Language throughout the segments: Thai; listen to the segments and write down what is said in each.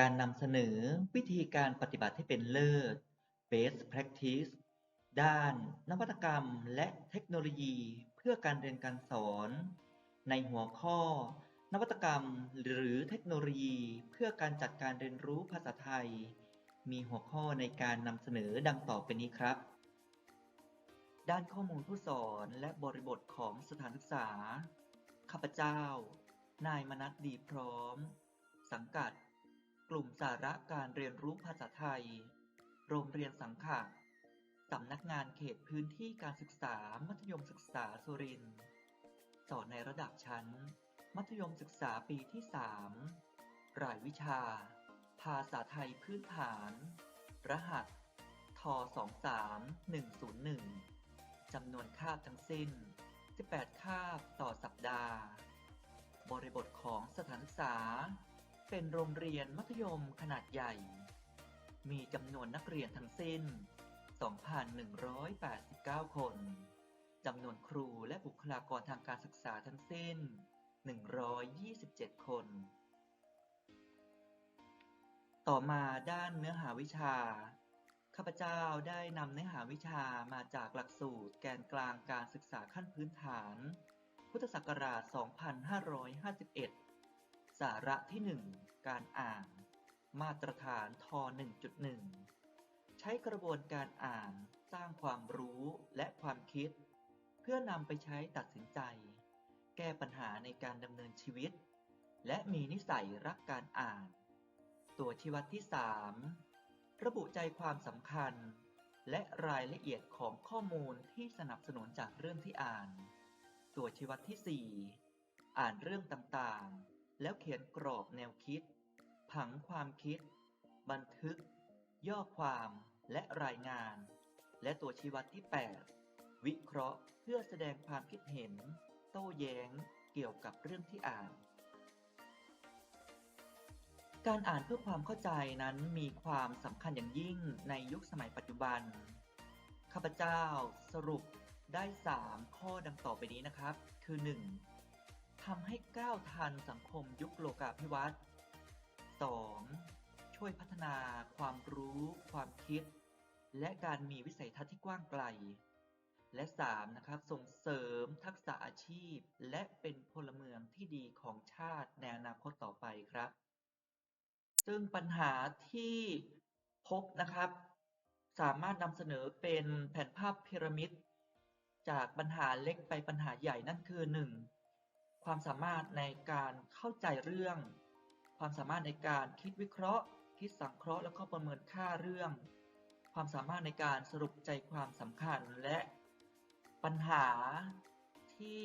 การนำเสนอวิธีการปฏิบัติให้เป็นเลิศ Best Practice ด้านนวัตกรรมและเทคโนโลยีเพื่อการเรียนการสอน ในหัวข้อ นวัตกรรมหรือเทคโนโลยีเพื่อการจัดการเรียนรู้ภาษาไทย มีหัวข้อในการนำเสนอดังต่อไปนี้ครับ ด้านข้อมูลผู้สอนและบริบทของสถานศึกษา ข้าพเจ้า นายมนัสดีพร้อม สังกัด กลุ่มสาระการเรียนรู้ภาษาไทย โรงเรียนสังขะสำนักงานเขตพื้นที่การศึกษา มัธยมศึกษาสุรินทร์ สอนในระดับชั้น มัธยมศึกษาปีที่ 3 รายวิชา ภาษาไทยพื้นฐาน รหัส ท 23101 จำนวนคาบทั้งสิ้น 18 คาบต่อสัปดาห์ บริบทของสถานศึกษา เป็นโรงเรียนมัธยมขนาดใหญ่ มีจำนวนนักเรียนทั้งสิ้น 2,189 คน จำนวนครูและบุคลากรทางการศึกษาทั้งสิ้น 127 คน ต่อมาด้านเนื้อหาวิชา ข้าพเจ้าได้นำเนื้อหาวิชามาจากหลักสูตรแกนกลางการศึกษาขั้นพื้นฐาน พุทธศักราช 2551 สาระที่ 1 การอ่าน มาตรฐานท 1.1 ใช้กระบวนการอ่านสร้างความรู้และความคิด เพื่อนำไปใช้ตัดสินใจ แก้ปัญหาในการดำเนินชีวิต และมีนิสัยรักการอ่าน ตัวชี้วัดที่ 3 ระบุใจความสำคัญ และรายละเอียดของข้อมูลที่สนับสนุนจากเรื่องที่อ่าน ตัวชี้วัดที่ 4 อ่านเรื่องต่างๆ แล้วเขียนกรอบแนวคิด ผังความคิด บันทึก ย่อความและรายงาน และตัวชี้วัดที่ 8 วิเคราะห์เพื่อแสดงความคิดเห็น โต้แย้ง เกี่ยวกับเรื่องที่อ่าน การอ่านเพื่อความเข้าใจนั้นมีความสำคัญอย่างยิ่งในยุคสมัยปัจจุบัน ข้าพเจ้าสรุปได้ 3 ข้อดังต่อไปนี้นะครับ คือ 1. ทำให้ก้าวทันสังคมยุคโลกาภิวัตน์ 2. ช่วยพัฒนาความรู้ ความคิด และการมีวิสัยทัศน์ที่กว้างไกล และ 3. นะครับส่งเสริมทักษะอาชีพ และเป็นพลเมืองที่ดีของชาติในอนาคตต่อไปครับ ซึ่งปัญหาที่พบนะครับ สามารถนำเสนอเป็นแผนภาพพีระมิด จากปัญหาเล็กไปปัญหาใหญ่นั่นคือ 1. ความสามารถในการเข้าใจเรื่อง ความสามารถในการคิดวิเคราะห์ คิดสังเคราะห์ แล้วก็ประเมินค่าเรื่อง ความสามารถในการสรุปใจความสำคัญและปัญหาที่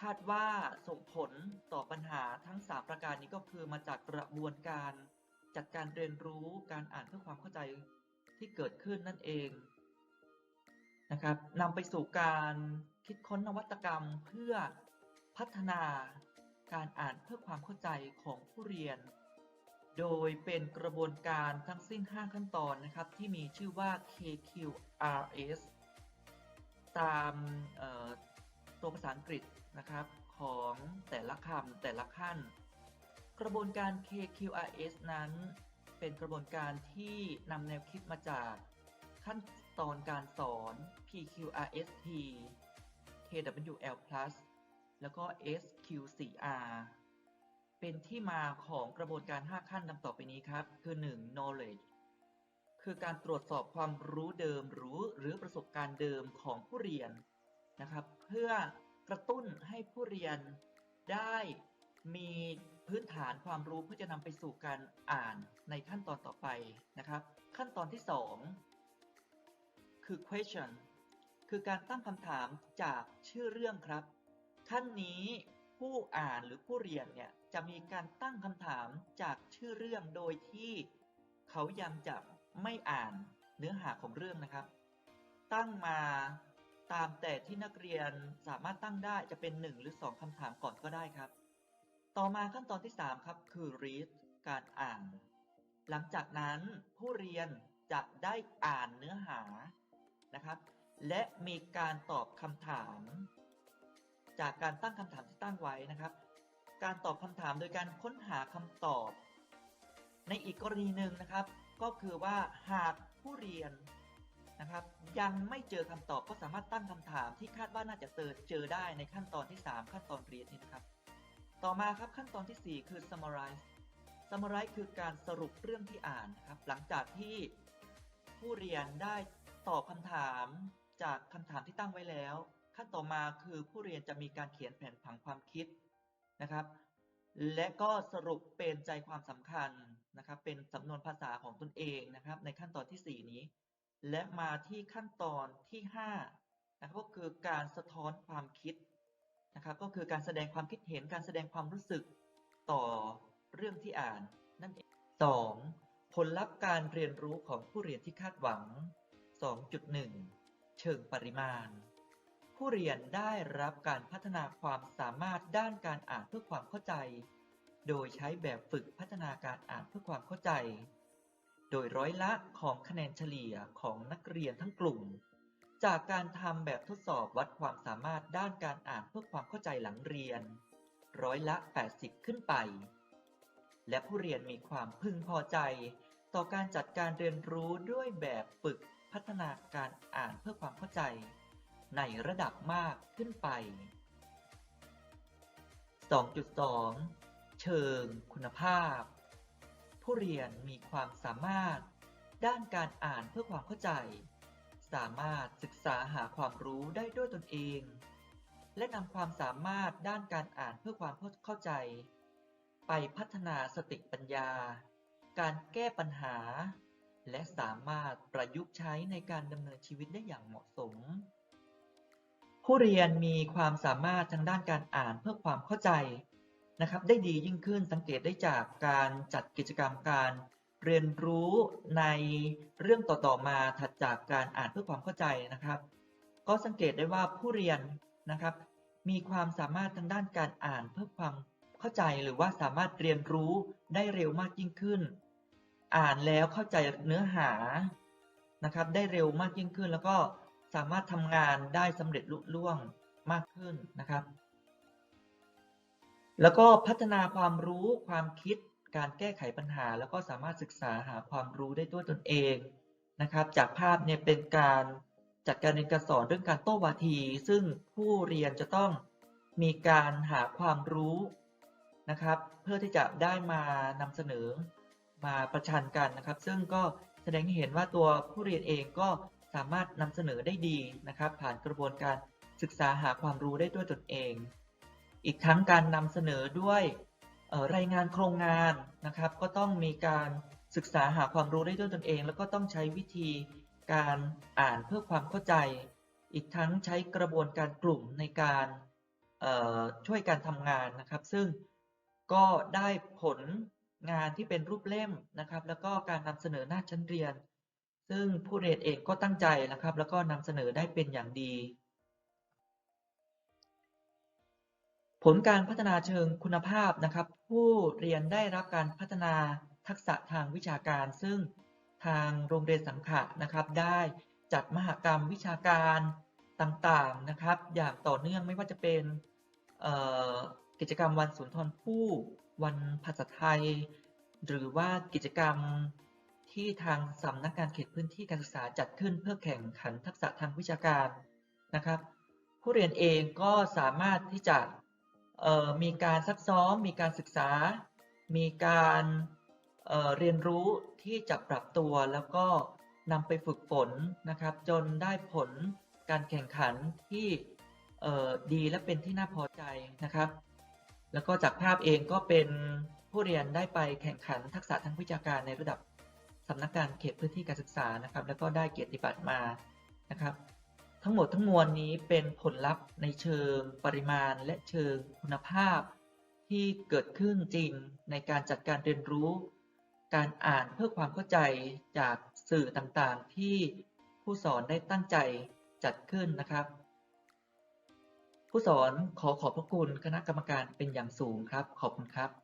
คาดว่าส่งผลต่อปัญหาทั้ง 3 ประการนี้ก็คือมาจากกระบวนการจัดการเรียนรู้การอ่านเพื่อความเข้าใจที่เกิดขึ้นนั่นเองนะครับนำไปสู่การคิดค้นนวัตกรรมเพื่อ พัฒนาการอ่านเพื่อความเข้าใจของผู้เรียน โดยเป็นกระบวนการทั้งสิ้น 5 ขั้นตอนนะครับ ที่มีชื่อว่า KQRS ตามตัวภาษาอังกฤษนะครับของแต่ละคำแต่ละขั้น กระบวนการ KQRS นั้น เป็นกระบวนการที่นำแนวคิดมาจากขั้นตอนการสอน PQRST KWL+ แล้วก็ SQ4R เป็นที่มาของกระบวนการ 5 ขั้นดังต่อไปนี้ครับ คือ 1. knowledge คือการตรวจสอบความรู้เดิมรู้หรือประสบการณ์เดิมของผู้เรียนนะครับ เพื่อกระตุ้นให้ผู้เรียนได้มีพื้นฐานความรู้เพื่อจะนำไปสู่การอ่านในขั้นตอนต่อไปนะครับ ขั้นตอนที่ 2 คือ question คือการตั้งคำถามจากชื่อเรื่องครับ ขั้นนี้ผู้อ่านหรือผู้เรียนเนี่ยจะมีการตั้งคำถามจากชื่อเรื่องโดยที่เขายังจะไม่อ่านเนื้อหาของเรื่องนะครับ ตั้งมาตามแต่ที่นักเรียนสามารถตั้งได้จะเป็น 1 หรือ 2คำถามก่อนก็ได้ครับ ต่อมาขั้นตอนที่ 3 ครับ คือ read การอ่าน หลังจากนั้นผู้เรียนจะได้อ่านเนื้อหานะครับ และมีการตอบคำถาม จากการตั้งคำถามที่ตั้งไว้นะครับ การตอบคำถามโดยการค้นหาคำตอบ ในอีกกรณีหนึ่งนะครับ ก็คือว่าหากผู้เรียนนะครับยังไม่เจอคำตอบก็สามารถตั้งคำถามที่คาดว่าน่าจะเจอเจอได้ในขั้นตอนที่ 3 ขั้นตอนเรียนนี้นะครับ ต่อมาครับขั้นตอนทีสี่ 4 คือ summarize summarize คือการสรุปเรื่องที่อ่านนะครับ หลังจากที่ผู้เรียนได้ตอบคำถามจากคำถามที่ตั้งไว้แล้ว ขั้นต่อมาคือผู้เรียนจะมีการเขียนแผนผังความคิดนะครับ และก็สรุปเป็นใจความสำคัญนะครับ เป็นสำนวนภาษาของตนเองนะครับ ในขั้นตอนทีสี่ 4 นี้ และมาที่ขั้นตอนที่5นะครับก็คือการสะท้อนความคิดนะครับ ก็คือการแสดงความคิดเห็นการแสดงความรู้สึกต่อเรื่องที่อ่านนั่นเอง 2. ผลลัพธ์การเรียนรู้ของผู้เรียนที่คาดหวัง 2.1 เชิงปริมาณ ผู้เรียนได้รับการพัฒนาความสามารถด้านการอ่านเพื่อความเข้าใจ โดยใช้แบบฝึกพัฒนาการอ่านเพื่อความเข้าใจ โดยร้อยละของคะแนนเฉลี่ยของนักเรียนทั้งกลุ่ม จากการทำแบบทดสอบวัดความสามารถด้านการอ่านเพื่อความเข้าใจหลังเรียน ร้อยละ 80 ขึ้นไป และผู้เรียนมีความพึงพอใจ ต่อการจัดการเรียนรู้ด้วยแบบฝึกพัฒนาการอ่านเพื่อความเข้าใจ ในระดับมากขึ้นไป 2.2 เชิงคุณภาพ ผู้เรียนมีความสามารถ ด้านการอ่านเพื่อความเข้าใจ สามารถศึกษาหาความรู้ได้ด้วยตนเอง และนำความสามารถด้านการอ่านเพื่อความเข้าใจ ไปพัฒนาสติปัญญา การแก้ปัญหาและสามารถประยุกต์ใช้ในการดำเนินชีวิตได้อย่างเหมาะสม ผู้เรียนมีความสามารถทางด้านการอ่านเพื่อความเข้าใจนะครับได้ดียิ่งขึ้นสังเกตได้จากการจัดกิจกรรมการเรียนรู้ในเรื่องต่อๆมาถัดจากการอ่านเพื่อความเข้าใจนะครับ ก็สังเกตได้ว่าผู้เรียนนะครับมีความสามารถทางด้านการอ่านเพื่อความเข้าใจหรือว่าสามารถเรียนรู้ได้เร็วมากยิ่งขึ้น อ่านแล้วเข้าใจเนื้อหานะครับได้เร็วมากยิ่งขึ้น แล้วก็ สามารถทำงานได้สำเร็จลุล่วงมากขึ้นนะครับ แล้วก็พัฒนาความรู้ความคิดการแก้ไขปัญหา แล้วก็สามารถศึกษาหาความรู้ได้ด้วยตนเองนะครับ จากภาพเนี่ยเป็นการจัดการเรียนการสอนเรื่องการโต้วาที ซึ่งผู้เรียนจะต้องมีการหาความรู้นะครับ เพื่อที่จะได้มานำเสนอมาประชันกันนะครับ ซึ่งก็แสดงให้เห็นว่าตัวผู้เรียนเองก็ สามารถนำเสนอได้ดีนะครับ ผ่านกระบวนการศึกษาหาความรู้ได้ด้วยตนเอง อีกทั้งการนำเสนอด้วยรายงานโครงงานนะครับ ก็ต้องมีการศึกษาหาความรู้ได้ด้วยตนเอง แล้วก็ต้องใช้วิธีการอ่านเพื่อความเข้าใจ อีกทั้งใช้กระบวนการกลุ่มในการช่วยการทำงานนะครับ ซึ่งก็ได้ผลงานที่เป็นรูปเล่มนะครับ แล้วก็การนำเสนอหน้าชั้นเรียน ซึ่งผู้เรียนเองก็ตั้งใจนะครับ แล้วก็นำเสนอได้เป็นอย่างดี ผลการพัฒนาเชิงคุณภาพนะครับ ผู้เรียนได้รับการพัฒนาทักษะทางวิชาการ ซึ่งทางโรงเรียนสังขะนะครับ ได้จัดมหกรรมวิชาการต่างๆนะครับ อย่างต่อเนื่องไม่ว่าจะเป็นกิจกรรมวันสุนทรภู่วันภาษาไทย หรือว่ากิจกรรม ที่ทางสำนักงานเขตพื้นที่การศึกษาจัดขึ้นเพื่อแข่งขันทักษะทางวิชาการนะครับ ผู้เรียนเองก็สามารถที่จะมีการซักซ้อม มีการศึกษา มีการเเรียนรู้ที่จะปรับตัวแล้วก็นำไปฝึกฝนนะครับ จนได้ผลการแข่งขันที่ดีและเป็นที่น่าพอใจนะครับ แล้วก็จากภาพเองก็เป็นผู้เรียนได้ไปแข่งขันทักษะทางวิชาการในระดับ สำนักงานเขตพื้นที่การศึกษานะครับ แล้วก็ได้เกียรติบัตรมานะครับ ทั้งหมดทั้งมวลนี้เป็นผลลัพธ์ในเชิงปริมาณและเชิงคุณภาพ ที่เกิดขึ้นจริงในการจัดการเรียนรู้ การอ่านเพื่อความเข้าใจจากสื่อต่างๆ ที่ผู้สอนได้ตั้งใจจัดขึ้นนะครับ ผู้สอนขอขอบพระคุณคณะกรรมการเป็นอย่างสูงครับ ขอบคุณครับ